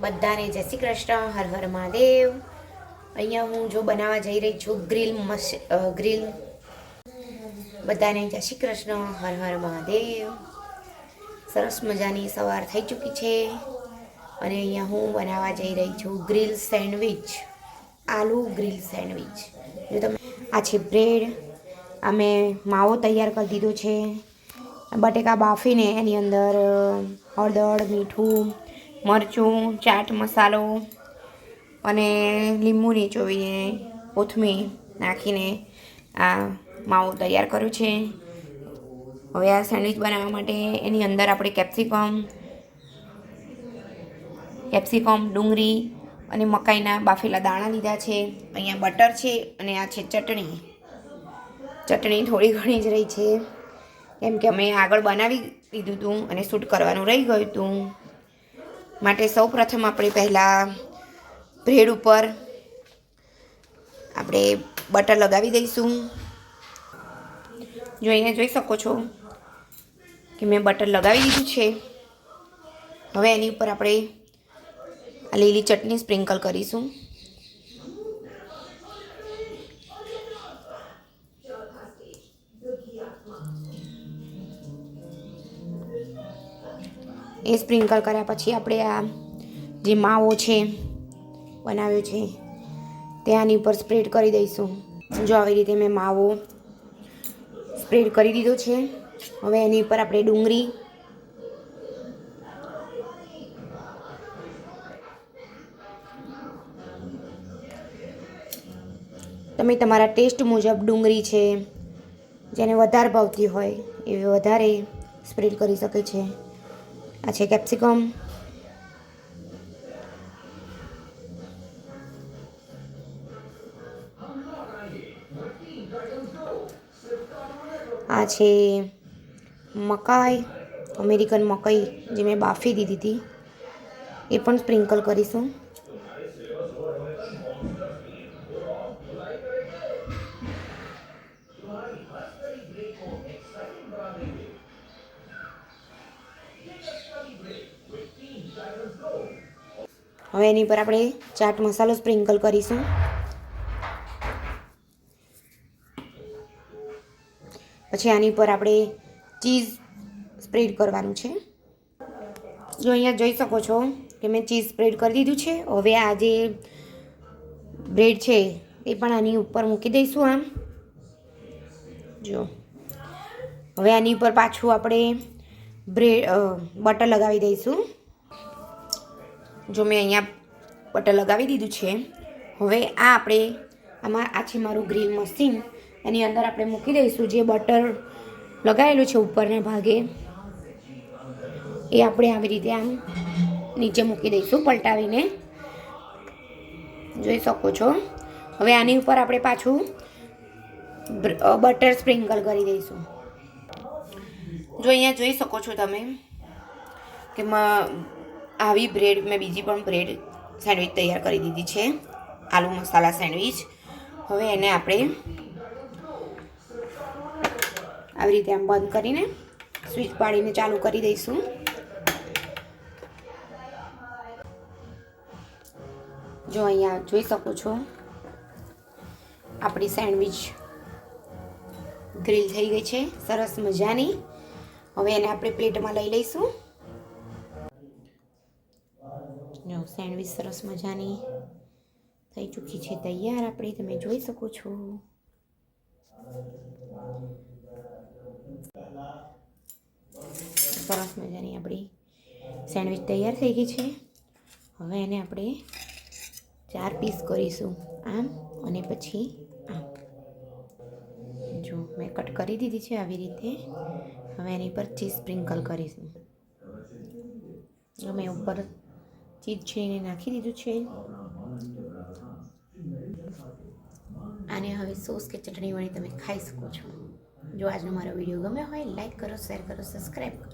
બધાને જય શ્રી કૃષ્ણ હર હર મહાદેવ. અહીંયા હું જો બનાવવા જઈ રહી છું ગ્રીલ અ, ગ્રીલ. બધાને જય શ્રી કૃષ્ણ હર હર મહાદેવ. સરસ મજાની સવાર થઈ ચૂકી છે. અને અહીંયા હું બનાવવા જઈ રહી છું ગ્રીલ સેન્ડવિચ આલુ ગ્રીલ સેન્ડવિચ. જો તમે આ છે બ્રેડ. અમે માવો તૈયાર કરી દીધો છે. બટેકા બાફીને એની અંદર હળદર મીઠું મરચું, ચાટ મસાલો અને લીંબુ નીચોવીને કોથમીર નાખીને આ માવો તૈયાર કર્યો છે. હવે આ સેન્ડવિચ બનાવવા માટે એની અંદર આપણે કેપ્સિકમ કેપ્સિકમ, ડુંગળી અને મકાઈના બાફેલા દાણા લીધા છે. અહીંયા બટર છે અને આ છે ચટણી. ચટણી થોડી ઘણી જ રહી છે. કેમ કે અમે આગળ બનાવી દીધું હતું અને શૂટ કરવાનું રહી ગયું હતું માટે સૌ પ્રથમ આપણે પહેલાં બ્રેડ ઉપર આપણે બટર લગાવી દઈશું. જો અહીંયા જોઈ શકો છો કે મેં બટર લગાવી દીધું છે. હવે એની ઉપર આપણે આ લીલી ચટણી સ્પ્રિંકલ કરીશું. એ સ્પ્રિંકલ કર્યા પછી આપણે આ જે માવો છે બનાવ્યો છે, તે આની ઉપર સ્પ્રેડ કરી દઈશું. જો આવી રીતે મેં માવો સ્પ્રેડ કરી દીધો છે, હવે એની ઉપર આપણે ડુંગળી તમે તમારા ટેસ્ટ મુજબ ડુંગળી છે, જેને વધારે ભાવતી હોય, એ વધારે સ્પ્રેડ કરી શકે છે. આ છે કેપ્સિકમ આ છે મકાઈ અમેરિકન મકાઈ જે મેં બાફી દીધી હતી એ પણ સ્પ્રિંકલ કરીશું હવે એની પર આપણે ચાટ મસાલો સ્પ્રિંકલ કરીશું. પછી આની પર આપણે ચીઝ સ્પ્રેડ કરવાનું છે. જો અહીંયા જોઈ શકો છો કે મેં ચીઝ સ્પ્રેડ કરી દીધું છે. હવે આ જે બ્રેડ છે એ પણ આની ઉપર મૂકી દઈશું આમ. જો. હવે આની ઉપર પાછું આપણે બ્રેડ બટર લગાવી દઈશું. જો મેં અહીંયા બટર લગાવી દીધું છે, હવે આ આપણે આમાં, આ છે મારું ગ્રીલ મશીન. એની અંદર આપણે મૂકી દઈશું જે બટર લગાવેલું છે ઉપરના ભાગે. એ આપણે આવી રીતે આમ નીચે મૂકી દઈશું પલટાવીને. જોઈ શકો છો. હવે આની ઉપર આપણે પાછું બટર સ્પ્રિંકલ કરી દઈશું. જો અહીંયા જોઈ શકો છો તમે કે આવી બ્રેડ મેં બીજી પણ બ્રેડ સેન્ડવિચ તૈયાર કરી દીધી છે. આલુ મસાલા સેન્ડવિચ. હવે એને આપણે આવી રીતે આમ બંધ કરીને સ્વિચ પાડીને ચાલુ કરી દઈશું. જો અહીંયા જોઈ શકો છો, આપણી સેન્ડવિચ ગ્રીલ થઈ ગઈ છે. સરસ મજાની. હવે એને આપણે પ્લેટમાં લઈ લઈશું. જો સેન્ડવિચ સરસ મજાની થઈ ચૂકી છે. તૈયાર આપણી તમે જોઈ શકો છો. સરસ મજાની આપણી સેન્ડવિચ તૈયાર થઈ ગઈ છે. હવે એને આપણે ચાર પીસ કરીશું. આમ અને પછી આમ. જો મેં કટ કરી દીધી છે આવી રીતે. હવે એની પર ચીઝ સ્પ્રિંકલ કરીશું. અમે ઉપર ચીઝ છીણીને નાખી દીધું છે આને હવે સોસ કે ચટણી વળી તમે ખાઈ શકો છો. જો આજનો મારો વીડિયો ગમ્યો હોય લાઈક કરો શેર કરો સબસ્ક્રાઈબ કરો.